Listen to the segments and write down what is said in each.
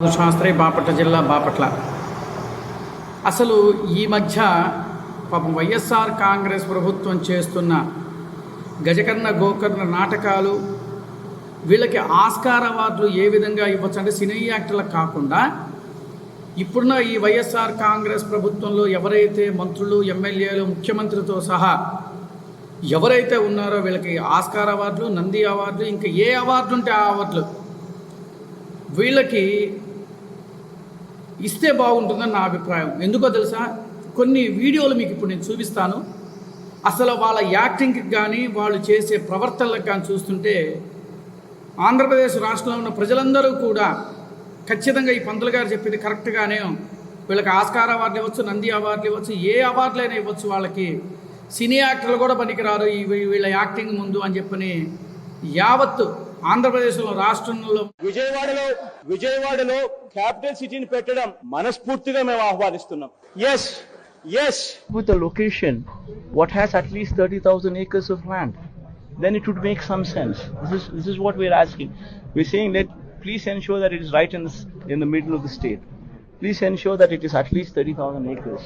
శాస్త్రి బాపట్ల జిల్లా బాపట్ల. అసలు ఈ మధ్య పాపం వైఎస్ఆర్ కాంగ్రెస్ ప్రభుత్వం చేస్తున్న గజకర్ణ గోకర్ణ నాటకాలు వీళ్ళకి ఆస్కార్ అవార్డులు ఏ విధంగా ఇవ్వచ్చు అంటే సినీ యాక్టర్లకు కాకుండా ఇప్పుడున్న ఈ వైఎస్ఆర్ కాంగ్రెస్ ప్రభుత్వంలో ఎవరైతే మంత్రులు ఎమ్మెల్యేలు ముఖ్యమంత్రితో సహా ఎవరైతే ఉన్నారో వీళ్ళకి ఆస్కార్ అవార్డులు నంది అవార్డులు ఇంకా ఏ అవార్డులు ఉంటే ఆ అవార్డులు వీళ్ళకి ఇస్తే బాగుంటుందని నా అభిప్రాయం. ఎందుకో తెలుసా? కొన్ని వీడియోలు మీకు ఇప్పుడు నేను చూపిస్తాను. అసలు వాళ్ళ యాక్టింగ్కి కానీ వాళ్ళు చేసే ప్రవర్తనలకు కానీ చూస్తుంటే ఆంధ్రప్రదేశ్ రాష్ట్రంలో ఉన్న ప్రజలందరూ కూడా ఖచ్చితంగా ఈ పంతులు గారు చెప్పింది కరెక్ట్గానే వీళ్ళకి ఆస్కార్ అవార్డు ఇవ్వచ్చు నంది అవార్డు ఇవ్వచ్చు ఏ అవార్డులైనా ఇవ్వచ్చు వాళ్ళకి. సినీ యాక్టర్లు కూడా పనికిరారు ఈ వీళ్ళ యాక్టింగ్ ముందు అని చెప్పని యావత్తు ఆంధ్రప్రదేశ్లో రాష్ట్రంలో విజయవాడలో విజయవాడలో క్యాపిటల్ సిటీని పెట్టడం మనస్ఫూర్తిగా మేము ఆహ్వానిస్తున్నాం yes yes with a location what has at least 30,000 acres of land, then it would make some sense. This is, this is what we're asking. We're saying that please ensure that it is right in the, in the middle of the state. Please ensure that it is at least 30,000 acres.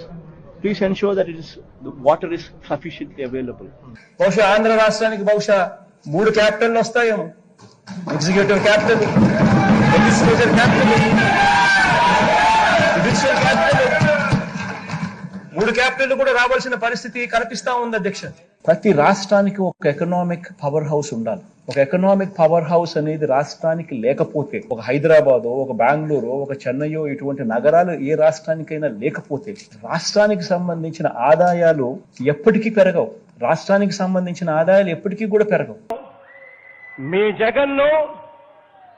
Please ensure that it is, the water is sufficiently available. బహుశా ఆంధ్ర రాష్ట్రానికి బహుశా మూడు capital వస్తాయేమో executive capital legislature capital judicial capital మూడు capital కూడా రావాల్సిన పరిస్థితి కనిపిస్తా ఉంది అధ్యక్ష. ప్రతి రాష్ట్రానికి ఒక ఎకనామిక్ పవర్ హౌస్ ఉండాలి. ఒక ఎకనామిక్ పవర్ హౌస్ అనేది రాష్ట్రానికి లేకపోతే ఒక హైదరాబాద్ ఒక బెంగళూరు ఒక చెన్నయో ఇటువంటి నగరాలు ఏ రాష్ట్రానికైనా లేకపోతే రాష్ట్రానికి సంబంధించిన ఆదాయాలు ఎప్పటికీ పెరగవు. రాష్ట్రానికి సంబంధించిన ఆదాయాలు ఎప్పటికీ కూడా పెరగవు. మీ జగన్ను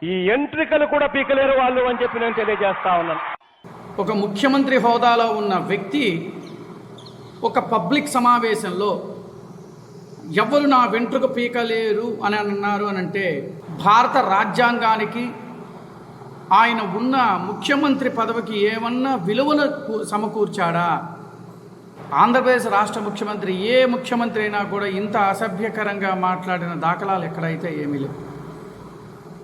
ఈ ఎంట్రికలు కూడా పీకలేరు వాళ్ళు అని చెప్పి నేను తెలియజేస్తా ఉన్నాను. ఒక ముఖ్యమంత్రి హోదాలో ఉన్న వ్యక్తి ఒక పబ్లిక్ సమావేశంలో ఎవరు నా వెంట్రుక పీకలేరు అని అన్నారు అని అంటే భారత రాజ్యాంగానికి ఆయన ఉన్న ముఖ్యమంత్రి పదవికి ఏమన్నా విలువను కూ- సమకూర్చాడా? ఆంధ్రప్రదేశ్ రాష్ట్ర ముఖ్యమంత్రి ఏ ముఖ్యమంత్రి అయినా కూడా ఇంత అసభ్యకరంగా మాట్లాడిన దాఖలాలు ఎక్కడైతే ఏమీ లేవు.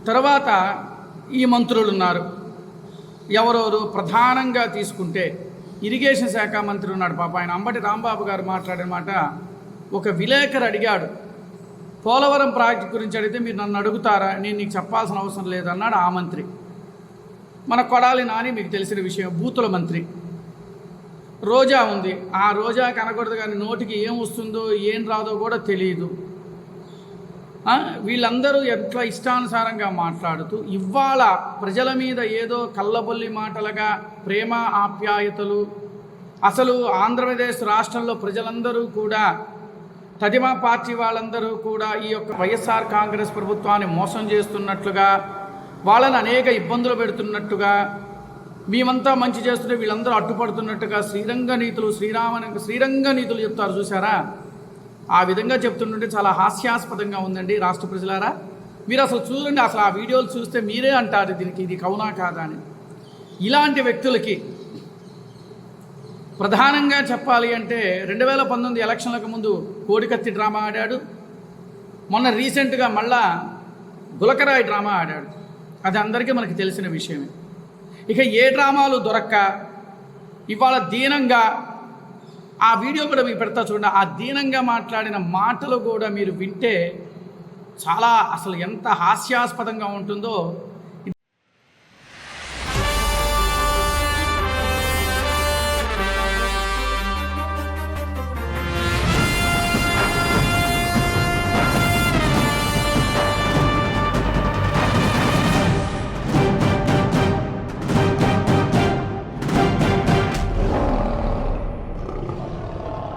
తర్వాత ఈ మంత్రులు ఉన్నారు ఎవరెవరు ప్రధానంగా తీసుకుంటే ఇరిగేషన్ శాఖ మంత్రి ఉన్నాడు పాప. ఆయన అంబటి రాంబాబు గారు మాట్లాడిన మాట ఒక విలేకరు అడిగాడు. పోలవరం ప్రాజెక్టు గురించి అడిగితే మీరు నన్ను అడుగుతారా? నేను నీకు చెప్పాల్సిన అవసరం లేదన్నాడు ఆ మంత్రి. మన కొడాలి నాని మీకు తెలిసిన విషయం బూతుల మంత్రి. రోజా ఉంది. ఆ రోజా కనకూడదు కానీ నోటికి ఏం వస్తుందో ఏం రాదో కూడా తెలియదు. వీళ్ళందరూ ఎంత ఇష్టానుసారంగా మాట్లాడుతూ ఇవాళ ప్రజల మీద ఏదో కళ్ళబొల్లి మాటలుగా ప్రేమ ఆప్యాయతలు అసలు ఆంధ్రప్రదేశ్ రాష్ట్రంలో ప్రజలందరూ కూడా తదిమా పార్టీ వాళ్ళందరూ కూడా ఈ యొక్క వైఎస్ఆర్ కాంగ్రెస్ ప్రభుత్వాన్ని మోసం చేస్తున్నట్లుగా వాళ్ళని అనేక ఇబ్బందులు పెడుతున్నట్టుగా మేమంతా మంచి చేస్తుంటే వీళ్ళందరూ అడ్డుపడుతున్నట్టుగా శ్రీరంగ నీతులు శ్రీరామ శ్రీరంగ నీతులు చెప్తారు చూసారా ఆ విధంగా చెప్తుంటుంటే చాలా హాస్యాస్పదంగా ఉందండి రాష్ట్ర ప్రజలారా. మీరు అసలు చూడండి అసలు ఆ వీడియోలు చూస్తే మీరే అంటారు దీనికి ఇది కవునా కాదా అని. ఇలాంటి వ్యక్తులకి ప్రధానంగా చెప్పాలి అంటే రెండు వేల పంతొమ్మిది ఎలక్షన్లకు ముందు కోడికత్తి డ్రామా ఆడాడు. మొన్న రీసెంట్గా మళ్ళా గులకరాయి డ్రామా ఆడాడు. అది అందరికీ మనకి తెలిసిన విషయమే. ఇక ఏ డ్రామాలు దొరక్క? ఇవాళ దీనంగా ఆ వీడియో కూడా మీకు పెడతా చూడండి. ఆ దీనంగా మాట్లాడిన మాటలు కూడా మీరు వింటే చాలా అసలు ఎంత హాస్యాస్పదంగా ఉంటుందో